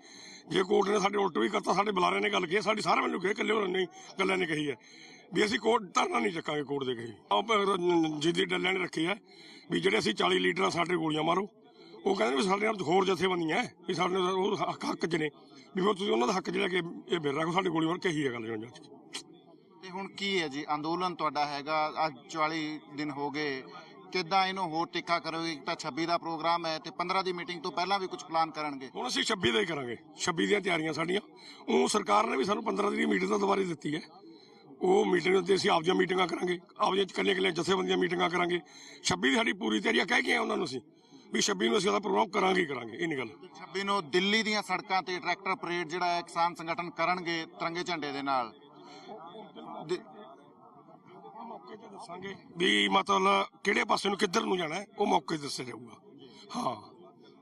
ਜੇ ਕੋਰਟ ਨੇ ਸਾਡੇ ਉਲਟ ਵੀ ਕਰਤਾ ਸਾਡੇ ਬੁਲਾਰੇ ਨੇ ਗੱਲ ਕਹੀ ਸਾਡੀ ਸਾਰੇ ਮੈਨੂੰ ਕਹੇ ਇਕੱਲੇ ਉਹਨਾਂ ਨੇ ਗੱਲਾਂ ਨੇ ਕਹੀ ਹੈ। ਵੀ ਅਸੀਂ ਕੋਰਟ ਧਰਨਾ ਨਹੀਂ ਚੱਕਾਂਗੇ ਕੋਰਟ ਦੇ ਉਹ ਜਿੱਦੀ ਡੱਲਿਆਂ ਨੇ ਰੱਖੀ ਹੈ ਵੀ ਜਿਹੜੇ ਅਸੀਂ 40 ਲੀਡਰਾਂ ਸਾਡੇ ਗੋਲੀਆਂ ਮਾਰੋ ਉਹ ਕਹਿੰਦੇ ਵੀ ਸਾਡੇ ਨਾਲ ਹੋਰ ਜਥੇਬੰਦੀਆਂ ਹੈ, ਵੀ ਸਾਡੇ ਨਾਲ ਉਹ ਹੱਕ ਹੱਕ 'ਚ ਨੇ। ਵੀ ਫਿਰ ਤੁਸੀਂ ਉਹਨਾਂ ਦਾ ਹੱਕ ਜਿਹੜਾ ਕਿ ਇਹ ਮੇਰੇ ਰੱਖੋ ਸਾਡੇ ਗੋਲੀ ਮਾਰ ਕੇ ਹੀ ਹੈ ਗੱਲ ਜਣ ਤੇ ਹੁਣ ਕੀ ਹੈ ਜੀ? ਅੰਦੋਲਨ ਤੁਹਾਡਾ ਹੈਗਾ ਅੱਜ 44 ਦਿਨ ਹੋ ਗਏ। ਕਿੱਦਾਂ ਇਹਨੂੰ ਹੋਰ ਤਿੱਖਾ ਕਰੋਗੇ? ਇੱਕ ਤਾਂ 26 ਦਾ ਪ੍ਰੋਗਰਾਮ ਹੈ ਤੇ 15 ਦੀ ਮੀਟਿੰਗ ਤੋਂ ਪਹਿਲਾਂ ਵੀ ਕੁਝ ਪਲਾਨ ਕਰਨਗੇ। ਹੁਣ ਅਸੀਂ 26 ਦਾ ਹੀ ਕਰਾਂਗੇ। 26 ਦੀਆਂ ਤਿਆਰੀਆਂ ਸਾਡੀਆਂ। ਉਹ ਸਰਕਾਰ ਨੇ ਵੀ ਸਾਨੂੰ 15 ਦੀ ਮੀਟਿੰਗ ਤਾਂ ਦੁਬਾਰੇ ਦਿੱਤੀ ਹੈ ਉਹ ਮੀਟਿੰਗ ਤੇ ਅਸੀਂ ਆਪਦੀਆਂ ਮੀਟਿੰਗਾਂ ਕਰਾਂਗੇ। ਆਪਦੀਆਂ ਕੱਲੇ ਕੱਲੇ ਜਥੇਬੰਦੀਆਂ ਮੀਟਿੰਗਾਂ ਕਰਾਂਗੇ। 26 ਦੀ ਸਾਡੀ ਪੂਰੀ ਤਿਆਰੀ ਆ ਕਹਿ ਕੇ ਆਏ ਉਹਨਾਂ ਨੂੰ ਅਸੀਂ। ਵੀ 26 ਨੂੰ ਅਸੀਂ ਉਹਦਾ ਪ੍ਰੋਗਰਾਮ ਕਰਾਂਗੇ ਹੀ ਕਰਾਂਗੇ ਇਹ ਨਹੀਂ ਗੱਲ। 26 ਨੂੰ ਦਿੱਲੀ ਦੀਆਂ ਸੜਕਾਂ ਤੇ ਟਰੈਕਟਰ ਪਰੇਡ ਜਿਹੜਾ ਹੈ ਕਿਸਾਨ ਸੰਗਠਨ ਕਰਨਗੇ ਤਿਰੰਗੇ ਝੰਡੇ ਦੇ ਨਾਲ। ਦੇ- ਮੌਕੇ ਤੇ ਦੱਸਾਂਗੇ ਵੀ ਮਤਲਬ ਕਿਹੜੇ ਪਾਸੇ ਨੂੰ ਕਿੱਧਰ ਨੂੰ ਜਾਣਾ ਹੈ, ਉਹ ਮੌਕੇ ਤੇ ਦੱਸਿਆ ਜਾਊਗਾ। ਹਾਂ।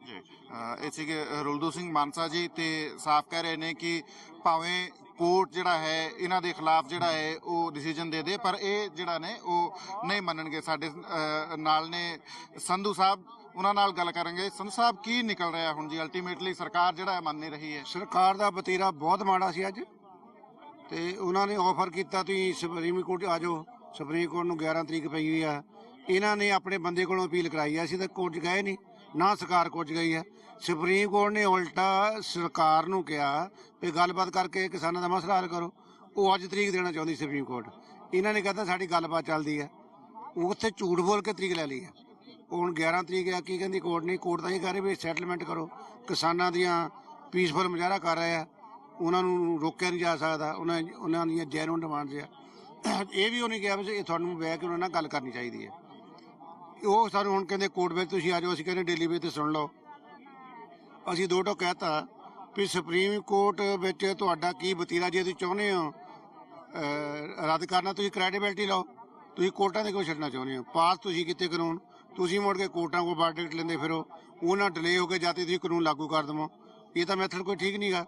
ਜੀ। ਅਹ ਇਹ ਸੀਗੇ ਰੁਲਦੂ ਸਿੰਘ ਮਾਨਸਾ ਜੀ ਤੇ ਸਾਫ਼ ਕਹਿ ਰਹੇ ਨੇ ਕਿ ਭਾਵੇਂ ਕੋਰਟ ਜਿਹੜਾ ਹੈ ਇਹਨਾਂ ਦੇ ਖਿਲਾਫ ਜਿਹੜਾ ਹੈ ਉਹ ਡਿਸੀਜਨ ਦੇ ਦੇ ਪਰ ਇਹ ਜਿਹੜਾ ਨੇ ਉਹ ਨਹੀਂ ਮੰਨਣਗੇ ਸਾਡੇ ਅਹ, ਨਾਲ ਨੇ ਸੰਧੂ ਸਾਹਿਬ। ਉਹਨਾਂ ਨਾਲ ਗੱਲ ਕਰਾਂਗੇ। ਸੰਧੂ ਸਾਹਿਬ, ਕੀ ਨਿਕਲ ਰਿਹਾ ਹੁਣ ਜੀ? ਅਲਟੀਮੇਟਲੀ ਸਰਕਾਰ ਜਿਹੜਾ ਹੈ ਮੰਨ ਨਹੀਂ ਰਹੀ ਹੈ। ਸਰਕਾਰ ਦਾ ਵਤੀਰਾ ਬਹੁਤ ਮਾੜਾ ਸੀ ਅੱਜ। ਤੇ ਉਹਨਾਂ ਨੇ ਆਫਰ ਕੀਤਾ ਤੁਸੀਂ ਸੁਪਰੀਮ ਕੋਰਟ ਆ ਜਾਓ। ਸੁਪਰੀਮ ਕੋਰਟ ਨੂੰ 11 ਤਰੀਕ ਪਈ ਹੋਈ ਆ। ਇਹਨਾਂ ਨੇ ਆਪਣੇ ਬੰਦੇ ਕੋਲੋਂ ਅਪੀਲ ਕਰਾਈ ਆ। ਅਸੀਂ ਤਾਂ ਕੋਰਟ 'ਚ ਗਏ ਨਹੀਂ। ਨਾ ਸਰਕਾਰ ਕੋਰਟ 'ਚ ਗਈ ਹੈ ਸੁਪਰੀਮ ਕੋਰਟ ਨੇ ਉਲਟਾ ਸਰਕਾਰ ਨੂੰ ਕਿਹਾ ਵੀ ਗੱਲਬਾਤ ਕਰਕੇ ਕਿਸਾਨਾਂ ਦਾ ਮਸਲਾ ਹੱਲ ਕਰੋ। ਉਹ ਅੱਜ ਤਰੀਕ ਦੇਣਾ ਚਾਹੁੰਦੀ ਸੁਪਰੀਮ ਕੋਰਟ। ਇਹਨਾਂ ਨੇ ਕਹਿੰਦਾ ਸਾਡੀ ਗੱਲਬਾਤ ਚੱਲਦੀ ਹੈ ਉਹ ਉੱਥੇ ਝੂਠ ਬੋਲ ਕੇ ਤਰੀਕ ਲੈ ਲਈ ਹੈ ਹੁਣ 11 ਤਰੀਕ ਆ, ਕੀ ਕਹਿੰਦੀ ਕੋਰਟ ਨਹੀਂ ਕੋਰਟ ਤਾਂ ਇਹ ਕਹ ਰਹੀ ਵੀ ਸੈਟਲਮੈਂਟ ਕਰੋ। ਕਿਸਾਨਾਂ ਦੀਆਂ ਪੀਸਫੁਲ ਮੁਜ਼ਾਹਰਾ ਕਰ ਰਹੇ ਆ। ਉਹਨਾਂ ਨੂੰ ਰੋਕਿਆ ਨਹੀਂ ਜਾ ਸਕਦਾ। ਉਹਨਾਂ ਉਹਨਾਂ ਦੀਆਂ ਜੈਨੂਨ ਡਿਮਾਂਡਸ ਆ। ਇਹ ਵੀ ਉਹਨੇ ਕਿਹਾ ਵੀ ਇਹ ਤੁਹਾਨੂੰ ਬਹਿ ਕੇ ਉਹਨਾਂ ਨਾਲ ਗੱਲ ਕਰਨੀ ਚਾਹੀਦੀ ਹੈ। ਉਹ ਸਾਨੂੰ ਹੁਣ ਕਹਿੰਦੇ ਕੋਰਟ ਵਿੱਚ ਤੁਸੀਂ ਆ ਜਾਓ, ਅਸੀਂ ਕਹਿੰਦੇ ਡੇਲੀ ਵੇ ਤੇ ਸੁਣ ਲਓ। ਅਸੀਂ ਦੋ ਟੋ ਕਹਿਤਾ ਵੀ ਸੁਪਰੀਮ ਕੋਰਟ ਵਿੱਚ ਤੁਹਾਡਾ ਕੀ ਵਤੀਰਾ ਜੇ ਤੁਸੀਂ ਚਾਹੁੰਦੇ ਹੋ ਰੱਦ ਕਰਨਾ, ਤੁਸੀਂ ਕ੍ਰੈਡੀਬਿਲਟੀ ਲਓ। ਤੁਸੀਂ ਕੋਰਟਾਂ ਦੇ ਕੋਲ ਛੱਡਣਾ ਚਾਹੁੰਦੇ ਹੋ। ਪਾਸ ਤੁਸੀਂ ਕੀਤੇ ਕਾਨੂੰਨ ਤੁਸੀਂ ਮੁੜ ਕੇ ਕੋਰਟਾਂ ਕੋਲ ਵਰਡਿਕਟ ਲੈਂਦੇ ਫਿਰੋ ਉਹਨਾਂ ਡਿਲੇ ਹੋ ਕੇ ਜਾਤੇ ਤੁਸੀਂ ਕਾਨੂੰਨ ਲਾਗੂ ਕਰ ਦਵੋ। ਇਹ ਤਾਂ ਮੈਥਡ ਕੋਈ ਠੀਕ ਨਹੀਂਗਾ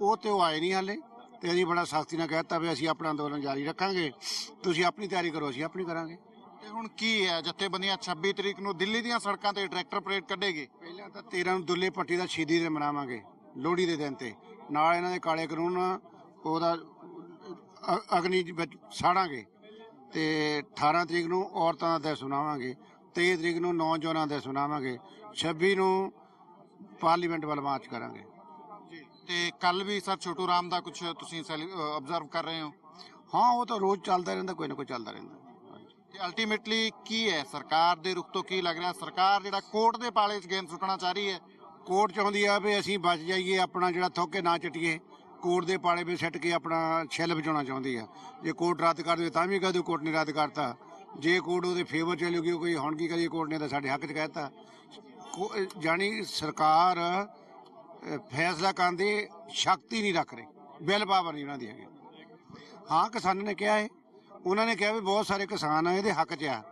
ਉਹ ਤੇ ਉਹ ਆਏ ਨਹੀਂ ਹਾਲੇ ਤੇ ਅਸੀਂ ਬੜਾ ਸਖਤੀ ਨਾਲ ਕਹਿਤਾ ਵੀ ਅਸੀਂ ਆਪਣਾ ਅੰਦੋਲਨ ਜਾਰੀ ਰੱਖਾਂਗੇ। ਤੁਸੀਂ ਆਪਣੀ ਤਿਆਰੀ ਕਰੋ ਅਸੀਂ ਆਪਣੀ ਕਰਾਂਗੇ। ਤੇ ਹੁਣ ਕੀ ਹੈ? ਜਥੇਬੰਦੀਆਂ 26 ਤਰੀਕ ਨੂੰ ਦਿੱਲੀ ਦੀਆਂ ਸੜਕਾਂ ਤੇ ਟਰੈਕਟਰ ਪਰੇਡ ਕੱਢੇਗੀ। ਪਹਿਲਾਂ ਤਾਂ 13 ਨੂੰ ਦੁੱਲੇ ਪੱਟੀ ਦਾ ਸ਼ਹੀਦੀ ਦਿਨ ਮਨਾਵਾਂਗੇ ਲੋਹੜੀ ਦੇ ਦਿਨ ਤੇ। ਨਾਲ ਇਹਨਾਂ ਦੇ ਕਾਲੇ ਕਾਨੂੰਨ ਉਹਦਾ ਅਗਨੀ ਵਿੱਚ ਸਾੜਾਂਗੇ। ਤੇ 18 ਤਰੀਕ ਨੂੰ ਔਰਤਾਂ ਦਾ ਦਿਵਸ ਮਨਾਵਾਂਗੇ। 23 ਤਰੀਕ ਨੂੰ ਨੌਜਵਾਨਾਂ ਦਾ ਮਨਾਵਾਂਗੇ 26 ਨੂੰ ਪਾਰਲੀਮੈਂਟ ਵੱਲ ਮਾਰਚ ਕਰਾਂਗੇ। ਤੇ ਕੱਲ ਵੀ ਸਰ ਛੋਟੂ ਰਾਮ ਦਾ ਕੁਝ ਤੁਸੀਂ ਅਬਜ਼ਰਵ ਕਰ ਰਹੇ ਹੋ? ਹਾਂ ਉਹ ਤਾਂ ਰੋਜ਼ ਚੱਲਦਾ ਰਹਿੰਦਾ ਕੋਈ ਨਾ ਕੋਈ ਚੱਲਦਾ ਰਹਿੰਦਾ। ਤੇ ਅਲਟੀਮੇਟਲੀ ਕੀ ਹੈ? ਸਰਕਾਰ ਦੇ ਰੁਖ ਤੋਂ ਕੀ ਲੱਗ ਰਿਹਾ? ਸਰਕਾਰ ਜਿਹੜਾ ਕੋਰਟ ਦੇ ਪਾਲੇ 'ਚ ਗੇਂਦ ਸੁੱਟਣਾ ਚਾਹ ਰਹੀ ਹੈ। ਕੋਰਟ ਚਾਹੁੰਦੀ ਆ ਵੀ ਅਸੀਂ ਬਚ ਜਾਈਏ ਆਪਣਾ ਜਿਹੜਾ ਥੋਕੇ ਨਾ ਚਟੀਏ। ਕੋਰਟ ਦੇ ਪਾਲੇ ਵਿੱਚ ਸਿੱਟ ਕੇ ਆਪਣਾ ਛਿੱਲ ਬਚਾਉਣਾ ਚਾਹੁੰਦੀ ਆ। ਜੇ ਕੋਰਟ ਰੱਦ ਕਰ ਦੇ ਤਾਂ ਵੀ ਕਹਦੂ ਕੋਰਟ ਨੇ ਰੱਦ ਕਰਤਾ? ਜੇ ਕੋਰਟ ਉਹਦੇ ਫੇਵਰ ਚੱਲੂਗੀ ਕੋਈ ਹੁਣ ਕੀ ਕਰੀਏ, ਕੋਰਟ ਨੇ ਤਾਂ ਸਾਡੇ ਹੱਕ 'ਚ ਕਹਿਤਾ ਜਾਨੀ ਸਰਕਾਰ ਫੈਸਲਾ ਕਰਨ ਦੀ ਸ਼ਕਤੀ ਨਹੀਂ ਰੱਖ ਰਹੀ। ਬਿੱਲ ਪਾਵਰ ਨਹੀਂ ਉਹਨਾਂ ਦੀ ਹੈਗੀ। ਹਾਂ, ਕਿਸਾਨਾਂ ਨੇ ਕਿਹਾ ਹੈ ਉਹਨਾਂ ਨੇ ਕਿਹਾ ਵੀ ਬਹੁਤ ਸਾਰੇ ਕਿਸਾਨ ਆ, ਇਹਦੇ ਹੱਕ 'ਚ ਆ।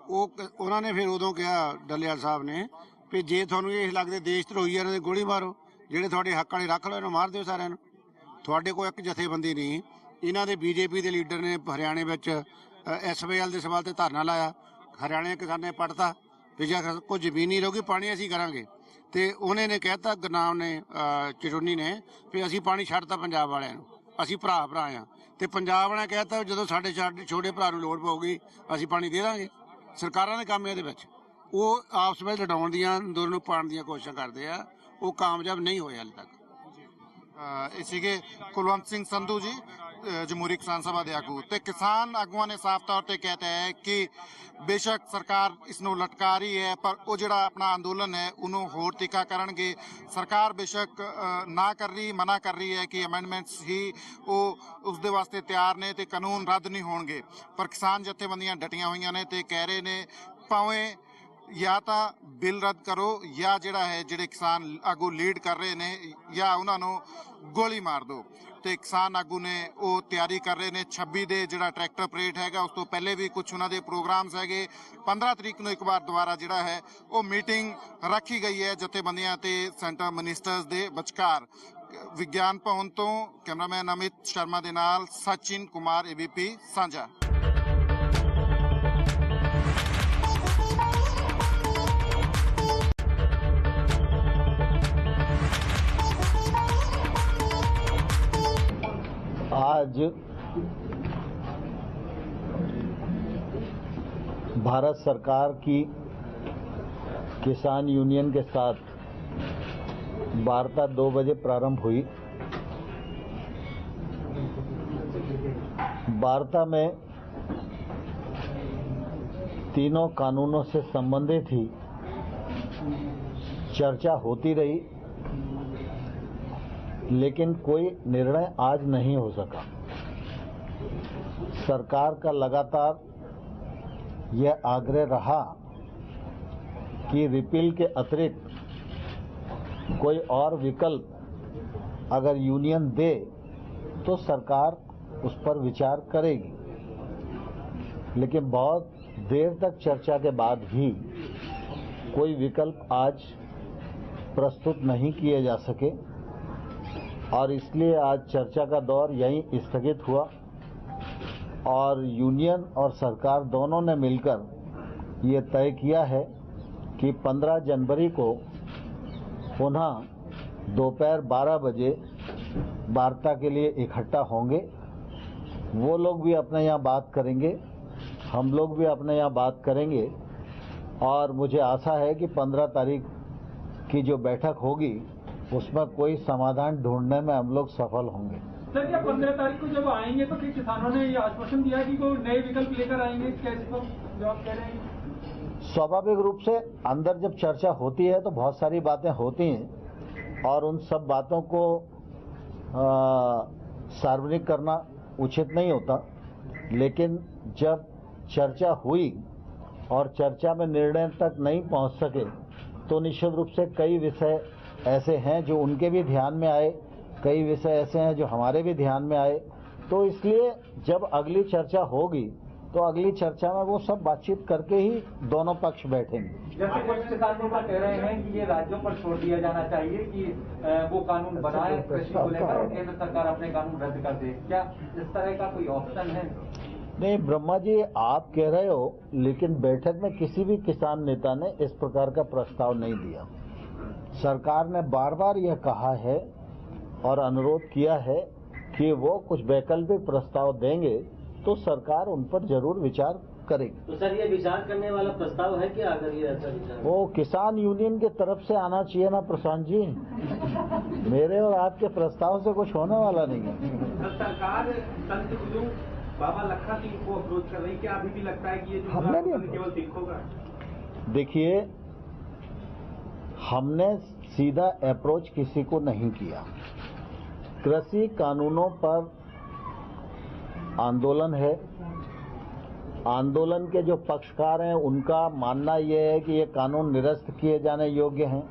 ਉਹ ਉਹਨਾਂ ਨੇ ਫਿਰ ਉਦੋਂ ਕਿਹਾ ਡੱਲਿਆਲ ਸਾਹਿਬ ਨੇ, ਵੀ ਜੇ ਤੁਹਾਨੂੰ ਇਹ ਲੱਗਦੇ ਦੇਸ਼ ਧਰੋਈ ਆ, ਇਹਨਾਂ ਦੇ ਗੋਲੀ ਮਾਰੋ। ਜਿਹੜੇ ਤੁਹਾਡੇ ਹੱਕ ਵਾਲੇ ਰੱਖ ਲਓ, ਇਹਨੂੰ ਮਾਰ ਦਿਓ ਸਾਰਿਆਂ ਨੂੰ। ਤੁਹਾਡੇ ਕੋਲ ਇੱਕ ਜਥੇਬੰਦੀ ਨਹੀਂ। ਇਹਨਾਂ ਦੇ ਬੀਜੇਪੀ ਦੇ ਲੀਡਰ ਨੇ, ਹਰਿਆਣੇ ਵਿੱਚ ਐਸਬੀਐਲ ਦੇ ਸਵਾਲ ਤੇ ਧਰਨਾ ਲਾਇਆ। ਹਰਿਆਣੇ ਕਿਸਾਨੇ ਪੜਤਾ ਵੀ ਜੇ ਕੋਈ ਜ਼ਮੀਨ ਨਹੀਂ ਰਹੂਗੀ ਪਾਣੀ ਅਸੀਂ ਕਰਾਂਗੇ। ਤੇ ਉਹਨੇ ਨੇ ਕਹਿਤਾ ਗੁਰਨਾਮ ਨੇ ਅਹ, ਨੇ ਵੀ ਅਸੀਂ ਪਾਣੀ ਛੱਡਤਾ ਪੰਜਾਬ ਵਾਲਿਆਂ ਨੂੰ। ਅਸੀਂ ਭਰਾ ਭਰਾ ਆ। ਤੇ ਪੰਜਾਬ ਵਾਲਿਆਂ ਕਹਿਤਾ ਜਦੋਂ ਸਾਡੇ ਛੱਡ- ਛੋਟੇ ਭਰਾ ਨੂੰ ਲੋੜ ਪਊਗੀ ਅਸੀਂ ਪਾਣੀ ਦੇ ਦਾਂਗੇ। ਸਰਕਾਰਾਂ ਦੇ ਕੰਮ ਇਹਦੇ ਵਿੱਚ। ਉਹ ਆਪਸ ਵਿੱਚ ਲੜਾਉਣ ਦੀਆਂ ਅੰਦੋਲਨ ਨੂੰ ਪਾਉਣ ਦੀਆਂ ਕੋਸ਼ਿਸ਼ਾਂ ਕਰਦੇ ਆ। ਉਹ ਕਾਮਯਾਬ ਨਹੀਂ ਹੋਏ ਹਾਲੇ ਤੱਕ। ਇਹ ਸੀਗੇ ਕੁਲਵੰਤ ਸਿੰਘ ਸੰਧੂ ਜੀ ਜਮਹੂਰੀ ਕਿਸਾਨ ਸਭਾ ਦੇ ਆਗੂ। ਤੇ ਕਿਸਾਨ ਆਗੂਆਂ ਨੇ ਸਾਫ਼ ਤੌਰ ਤੇ ਕਹਿਤਾ ਹੈ ਕਿ ਬੇਸ਼ੱਕ ਸਰਕਾਰ ਇਸ ਨੂੰ ਲਟਕਾ ਰਹੀ ਹੈ, ਪਰ ਉਹ ਜਿਹੜਾ ਆਪਣਾ ਅੰਦੋਲਨ ਹੈ, ਉਹਨੂੰ ਹੋਰ ਤਿੱਖਾ ਕਰਨਗੇ। ਸਰਕਾਰ ਬੇਸ਼ੱਕ ਨਾ ਕਰ ਰਹੀ, ਮਨਾ ਕਰ ਰਹੀ ਹੈ ਕਿ ਅਮੈਂਡਮੈਂਟਸ ਹੀ ਉਹ ਉਸ ਦੇ ਵਾਸਤੇ ਤਿਆਰ ਨੇ ਤੇ ਕਾਨੂੰਨ ਰੱਦ ਨਹੀਂ ਹੋਣਗੇ। ਪਰ ਕਿਸਾਨ ਜਥੇਬੰਦੀਆਂ ਡਟੀਆਂ ਹੋਈਆਂ ਨੇ ਤੇ ਕਹਿ ਰਹੇ ਨੇ, ਭਾਵੇਂ ਜਾਂ ਤਾਂ ਬਿੱਲ ਰੱਦ ਕਰੋ, ਜਾਂ ਜਿਹੜਾ ਹੈ, ਜਿਹੜੇ ਕਿਸਾਨ ਆਗੂ ਲੀਡ ਕਰ ਰਹੇ ਨੇ, ਜਾਂ ਉਹਨਾਂ ਨੂੰ ਗੋਲੀ ਮਾਰ ਦਿਓ। ਤੇ ਕਿਸਾਨ ਆਗੂ ਨੇ ਉਹ ਤਿਆਰੀ ਕਰ ਰਹੇ ਨੇ। 26 ਦੇ ਜਿਹੜਾ ਟਰੈਕਟਰ ਪਰੇਡ ਹੈਗਾ, ਉਸ ਤੋਂ ਪਹਿਲੇ ਵੀ ਕੁਝ ਉਹਨਾਂ ਦੇ ਪ੍ਰੋਗਰਾਮਸ ਹੈਗੇ। 15 ਤਰੀਕ ਨੂੰ ਇੱਕ ਵਾਰ ਦੁਬਾਰਾ ਜਿਹੜਾ ਹੈ, ਉਹ ਮੀਟਿੰਗ ਰੱਖੀ ਗਈ ਹੈ ਜਥੇਬੰਦੀਆਂ ਤੇ ਸੈਂਟਰ ਮਿਨਿਸਟਰਸ ਦੇ ਵਿਚਕਾਰ। ਵਿਗਿਆਨ ਭਵਨ ਤੋਂ ਕੈਮਰਾਮੈਨ ਅਮਿਤ ਸ਼ਰਮਾ ਦੇ ਨਾਲ ਸਚਿਨ ਕੁਮਾਰ ਏਬੀਪੀ ਸਾਂਝਾ। आज भारत सरकार की किसान यूनियन के साथ वार्ता दो बजे प्रारंभ हुई। वार्ता में तीनों कानूनों से संबंधित ही चर्चा होती रही, लेकिन कोई निर्णय आज नहीं हो सका। सरकार का लगातार यह आग्रह रहा कि रिपील के अतिरिक्त कोई और विकल्प अगर यूनियन दे तो सरकार उस पर विचार करेगी। लेकिन बहुत देर तक चर्चा के बाद भी कोई विकल्प आज प्रस्तुत नहीं किए जा सके, और इसलिए आज चर्चा का दौर यहीं स्थगित हुआ। और यूनियन और सरकार दोनों ने मिलकर ये तय किया है कि 15 जनवरी को पुनः दोपहर 12 बजे वार्ता के लिए इकट्ठा होंगे। वो लोग भी अपने यहाँ बात करेंगे, हम लोग भी अपने यहाँ बात करेंगे और मुझे आशा है कि 15 तारीख की जो बैठक होगी, उसमें कोई समाधान ढूँढने में हम लोग सफल होंगे। सर, क्या पंद्रह तारीख को जब आएँगे तो फिर किसानों ने ये आश्वासन दिया कि कोई नए विकल्प लेकर आएँगे? जो आप कह रहे हैं? स्वाभाविक रूप से अंदर जब चर्चा होती है तो बहुत सारी बातें होती हैं और उन सब बातों को सार्वजनिक करना उचित नहीं होता। लेकिन जब चर्चा हुई और चर्चा में निर्णय तक नहीं पहुँच सके तो निश्चित रूप से कई विषय ऐसे हैं जो उनके भी ध्यान में आए कई विषय ऐसे हैं जो हमारे भी ध्यान में आए। तो इसलिए जब अगली चर्चा होगी तो अगली चर्चा में वो सब बातचीत करके ही दोनों पक्ष बैठेंगे। जैसे कुछ किसान नेता कह रहे हैं कि ये राज्यों पर छोड़ दिया जाना चाहिए कि वो कानून बनाए कृषि को लेकर और केंद्र सरकार अपने कानून रद्द कर दे। क्या इस तरह का कोई ऑप्शन है? नहीं ब्रह्मा जी आप कह रहे हो लेकिन बैठक में किसी भी किसान नेता ने इस प्रकार का प्रस्ताव नहीं दिया। सरकार ने बार बार यह कहा है और अनुरोध किया है कि वो कुछ वैकल्पिक प्रस्ताव देंगे तो सरकार उन पर ज़रूर विचार करेगी। तो सर ये विचार करने वाला प्रस्ताव है क्या अगर ये ऐसा विचार वो किसान यूनियन की तरफ़ से आना चाहिए ना प्रशांत जी? मेरे और आपके प्रस्ताव से कुछ होने वाला नहीं है। सरकार संत बाबा लखा सिंह को अप्रोच कर रही क्या अभी भी लगता है कि ये जो हमने भी केवल सिखों का देखिए हमने सीधा अप्रोच किसी को नहीं किया। कृषि कानूनों पर आंदोलन है। आंदोलन के जो पक्षकार हैं, उनका मानना यह है कि ये कानून निरस्त किए जाने योग्य हैं।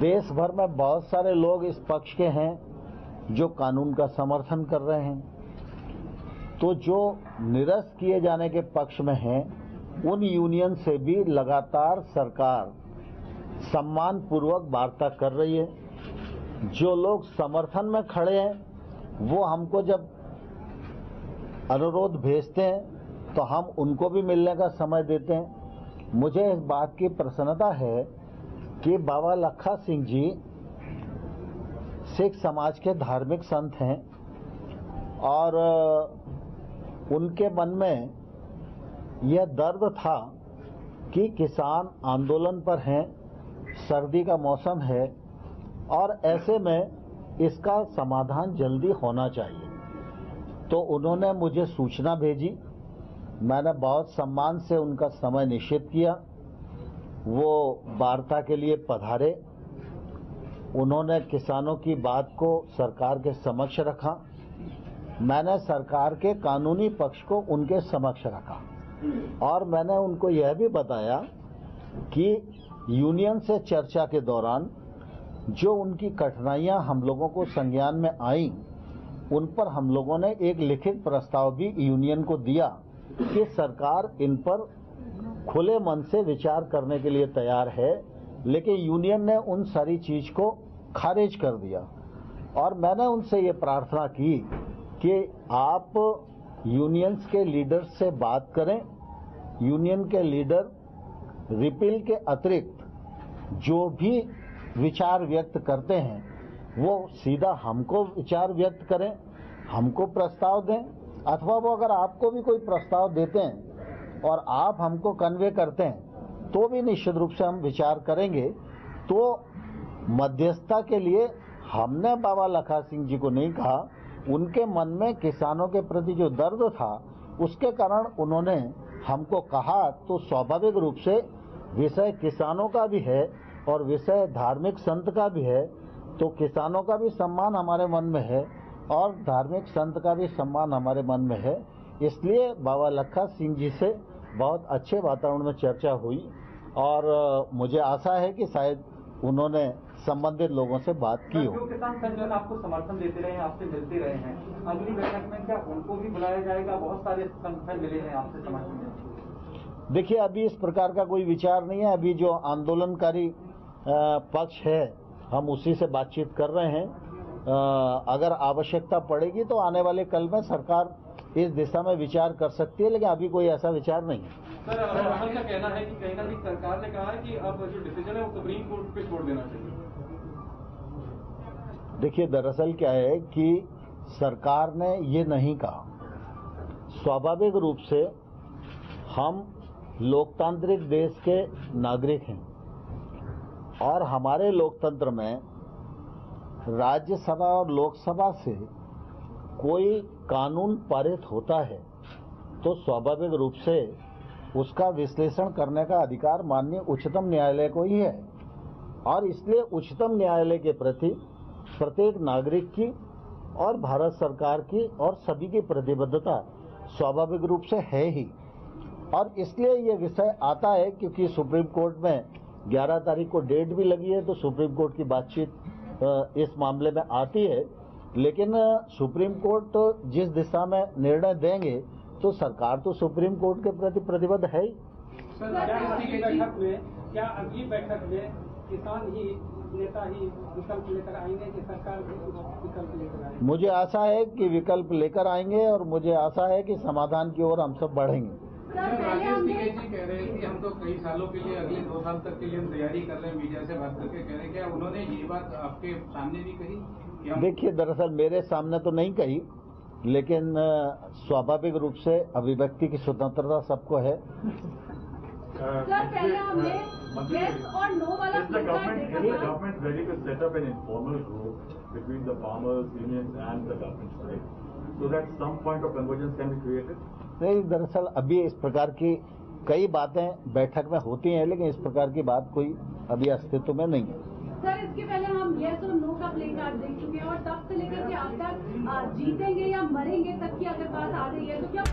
देश भर में बहुत सारे लोग इस पक्ष के हैं जो कानून का समर्थन कर रहे हैं। तो जो निरस्त किए जाने के पक्ष में हैं, उन यूनियन से भी लगातार सरकार सम्मान पूर्वक वार्ता कर रही है। जो लोग समर्थन में खड़े हैं, वो हमको जब अनुरोध भेजते हैं तो हम उनको भी मिलने का समय देते हैं। मुझे इस बात की प्रसन्नता है कि बाबा लखा सिंह जी सिख समाज के धार्मिक संत हैं और उनके मन में यह दर्द था कि किसान आंदोलन पर हैं, सर्दी का मौसम है और ऐसे में इसका समाधान जल्दी होना चाहिए। तो उन्होंने मुझे सूचना भेजी। मैंने बहुत सम्मान से उनका समय निश्चित किया। वो वार्ता के लिए पधारे। उन्होंने किसानों की बात को सरकार के समक्ष रखा। मैंने सरकार के कानूनी पक्ष को उनके समक्ष रखा। और मैंने उनको यह भी बताया कि यूनियन से चर्चा के दौरान जो उनकी कठिनाइयाँ हम लोगों को संज्ञान में आई, उन पर हम लोगों ने एक लिखित प्रस्ताव भी यूनियन को दिया कि सरकार इन पर खुले मन से विचार करने के लिए तैयार है, लेकिन यूनियन ने उन सारी चीज़ को खारिज कर दिया। और मैंने उनसे ये प्रार्थना की कि आप यूनियंस के लीडर्स से बात करें। यूनियन के लीडर रिपील के अतिरिक्त जो भी विचार व्यक्त करते हैं, वो सीधा हमको विचार व्यक्त करें, हमको प्रस्ताव दें, अथवा वो अगर आपको भी कोई प्रस्ताव देते हैं और आप हमको कन्वे करते हैं तो भी निश्चित रूप से हम विचार करेंगे तो मध्यस्थता के लिए हमने बाबा लखा सिंह जी को नहीं कहा, उनके मन में किसानों के प्रति जो दर्द था, उसके कारण उन्होंने हमको कहा तो स्वाभाविक रूप से विषय किसानों का भी है और विषय धार्मिक संत का भी है तो किसानों का भी सम्मान हमारे मन में है और धार्मिक संत का भी सम्मान हमारे मन में है। इसलिए बाबा लखा सिंह जी से बहुत अच्छे वातावरण में चर्चा हुई और मुझे आशा है कि शायद उन्होंने संबंधित लोगों से बात की हो। किसान संगठन आपको समर्थन देते रहे हैं आपसे मिलते रहे हैं। अगली बैठक में क्या उनको भी बुलाया जाएगा? बहुत सारे संगठन मिले हैं आपसे समर्थन देखिए अभी इस प्रकार का कोई विचार नहीं है। अभी जो आंदोलनकारी पक्ष है हम उसी से बातचीत कर रहे हैं। अगर आवश्यकता पड़ेगी तो आने वाले कल में सरकार इस दिशा में विचार कर सकती है लेकिन अभी कोई ऐसा विचार नहीं है। सर का कहना है कि कहीं ना कहीं सरकार ने कहा है कि अब जो डिसीज़न है वो सुप्रीम कोर्ट पे छोड़ देना चाहिए। देखिए दरअसल क्या है कि सरकार ने ये नहीं कहा। स्वाभाविक रूप से हम लोकतांत्रिक देश के नागरिक हैं। और हमारे लोकतंत्र में राज्यसभा और लोकसभा से कोई कानून पारित होता है तो स्वाभाविक रूप से उसका विश्लेषण करने का अधिकार माननीय उच्चतम न्यायालय को ही है। और इसलिए उच्चतम न्यायालय के प्रति प्रत्येक नागरिक की और भारत सरकार की और सभी की प्रतिबद्धता स्वाभाविक रूप से है ही। और इसलिए ये विषय आता है क्योंकि सुप्रीम कोर्ट में 11 तारीख को डेट भी लगी है तो सुप्रीम कोर्ट की बातचीत इस मामले में आती है। लेकिन सुप्रीम कोर्ट जिस दिशा में निर्णय देंगे तो सरकार तो सुप्रीम कोर्ट के प्रति प्रतिबद्ध है ही। सर बैठक में क्या अगली बैठक में किसान ही नेता ही विकल्प लेकर आएँगे कि सरकार विकल्प लेकर आएगी मुझे आशा है कि विकल्प लेकर आएँगे और मुझे आशा है कि समाधान की ओर हम सब बढ़ेंगे। कह रहे हैं कि हम तो कई सालों के लिए अगले दो साल तक के लिए हम तैयारी कर रहे हैं मीडिया से बात करके कह रहे हैं क्या उन्होंने ये बात आपके सामने भी कही देखिए दरअसल मेरे सामने तो नहीं कही लेकिन स्वाभाविक रूप से अभिव्यक्ति की स्वतंत्रता सबको है सर पहले हमने यस और नो वाला Is the फ्लिपकार्ट government, देखा is the था government ready to set up an informal group between the farmers, unions and the government today? So that some point of convergence can be created? नहीं, दरअसल अभी इस प्रकार की कई बातें बैठक में होती हैं, लेकिन इस प्रकार की बात कोई अभी अस्तित्व में नहीं है। सर, इसके पहले हम यस और नो का प्ले कार्ड देख चुके हैं और तब से लेकर के अब तक जीतेंगे या मरेंगे तक की अगर बात आ रही है तो क्या